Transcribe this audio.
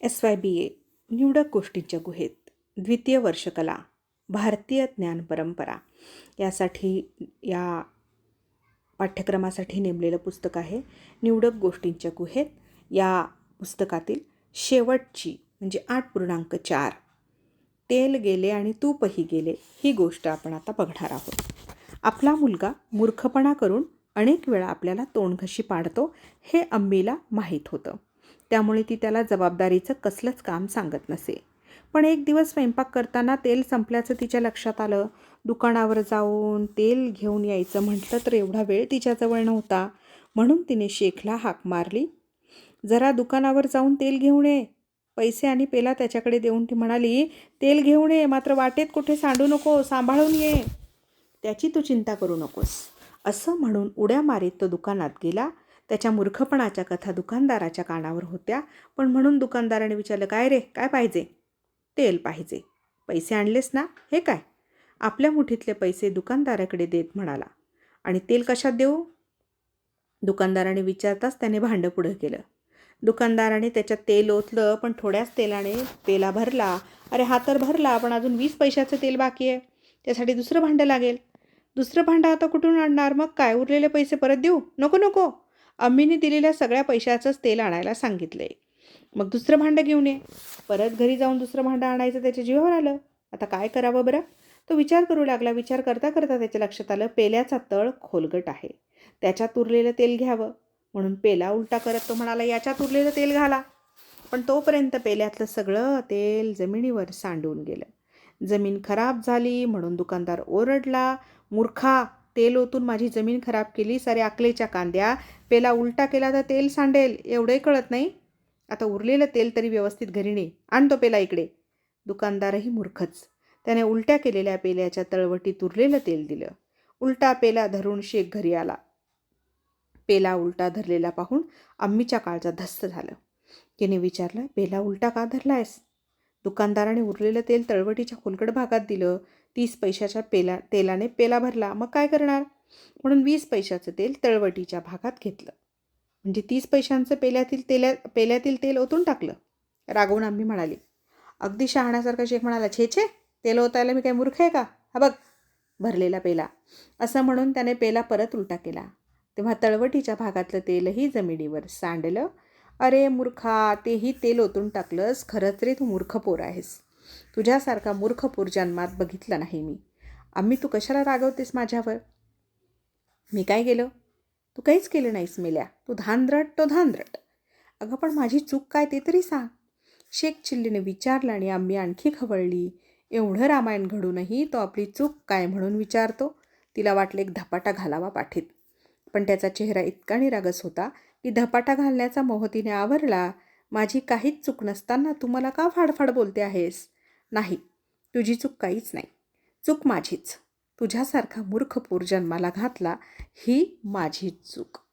S Y B ए निवडक गोष्टींच्या गुहेत द्वितीय वर्षकला भारतीय ज्ञान परंपरा यासाठी या पाठ्यक्रमासाठी नेमलेलं पुस्तक आहे निवडक गोष्टींच्या गुहेत. या पुस्तकातील शेवटची म्हणजे आठ पूर्णांक चार तेल गेले आणि तूपही गेले ही गोष्ट आपण आता बघणार आहोत. आपला मुलगा मूर्खपणा करून अनेक वेळा आपल्याला तोंडघशी पाडतो हे अम्मीला माहीत होतं. त्यामुळे ती त्याला जबाबदारीचं कसलंच काम सांगत नसे. पण एक दिवस स्वयंपाक करताना तेल संपल्याचं तिच्या लक्षात आलं. दुकानावर जाऊन तेल घेऊन यायचं म्हटलं तर एवढा वेळ तिच्याजवळ नव्हता. म्हणून तिने शेखला हाक मारली. जरा दुकानावर जाऊन तेल घेऊन ये. पैसे आणि पेला त्याच्याकडे देऊन ती म्हणाली तेल घेऊन ये मात्र वाटेत कुठे सांडू नको सांभाळून ये. त्याची तू चिंता करू नकोस. असं म्हणून उड्या मारीत तो दुकानात गेला. त्याच्या मूर्खपणाच्या कथा दुकानदाराच्या कानावर होत्या. पण म्हणून दुकानदाराने विचारलं काय रे? काय पाहिजे? तेल पाहिजे. पैसे आणलेस ना? हे काय? आपल्या मुठीतले पैसे दुकानदाराकडे देत म्हणाला. आणि तेल कशात देऊ? दुकानदाराने विचारताच त्याने भांडं पुढं केलं. दुकानदाराने त्याच्यात तेल ओतलं पण थोड्याच तेलाने पेला भरला. अरे हा तर भरला पण अजून वीस पैशाचं तेल बाकी आहे. त्यासाठी दुसरं भांडं लागेल. दुसरं भांडं आता कुठून आणणार? मग काय? उरलेले पैसे परत देऊ? नको नको. अम्मीने दिलेल्या सगळ्या पैशाचंच तेल आणायला सांगितलं आहे मग दुसरं भांडं घेऊन ये. परत घरी जाऊन दुसरं भांडं आणायचं त्याच्या जीवावर आलं. आता काय करावं बरं? तो विचार करू लागला. विचार करता करता त्याच्या लक्षात आलं पेल्याचा तळ खोलगट आहे. त्याच्यात उरलेलं तेल घ्यावं. म्हणून पेला उलटा करत तो म्हणाला याच्यात उरलेलं तेल घाला. पण तोपर्यंत पेल्यातलं सगळं तेल जमिनीवर सांडून गेलं. जमीन खराब झाली म्हणून दुकानदार ओरडला मूर्खा तेल ओतून माझी जमीन खराब केली सारे आकलेच्या कांद्या. पेला उलटा केला तर तेल सांडेल एवढंही कळत नाही. आता उरलेलं तेल तरी व्यवस्थित घरी ने आणतो पेला इकडे. दुकानदारही मूर्खच. त्याने उलट्या केलेल्या पेल्याच्या तळवटीत उरलेलं तेल दिलं. उलटा पेला धरून शेख घरी आला. पेला उलटा धरलेला पाहून अम्मीच्या काळचा धस्त झालं. तिने विचारलं पेला उलटा का धरलायस? दुकानदाराने उरलेलं तेल तळवटीच्या खोलकड भागात दिलं. तीस पैशाच्या पेला तेलाने पेला भरला. मग काय करणार? म्हणून वीस पैशाचं तेल तळवटीच्या भागात घेतलं. म्हणजे तीस पैशांचं पेल्यातील तेल्या पेल्यातील तेल ओतून टाकलं. रागवून आम्ही म्हणाली अगदी शहाण्यासारखा शेख म्हणाला छे छे तेल ओतायला मी काय मूर्ख आहे का? हा बघ भरलेला पेला. असं म्हणून त्याने पेला परत उलटा केला. तेव्हा तळवटीच्या भागातलं तेलही जमिनीवर सांडलं. अरे मूर्खा तेही तेल ओतून टाकलंस. खरंच रे तू मूर्ख पोर आहेस. तुझ्यासारखा मूर्ख जन्मात बघितला नाही मी. आम्ही तू कशाला रागवतेस माझ्यावर? मी काय केलं? तू काहीच केलं नाहीस मेल्या. तू धांद्रट तो धांद्रट अगं पण माझी चूक काय ते तरी सांग. शेख चिल्लीने विचारलं आणि आम्ही आणखी खवळली. एवढं रामायण घडूनही तो आपली चूक काय म्हणून विचारतो? तिला वाटले एक धपाटा घालावा पाठीत. पण त्याचा चेहरा इतका निरागस होता की धपाटा घालण्याचा मोह तिने आवरला. माझी काहीच चूक नसताना तू मला का फाडफाड बोलते आहेस? नाही तुझी चूक काहीच नाही. चूक माझीच. तुझ्यासारखा मूर्ख पोर जन्माला घातला ही माझी चूक.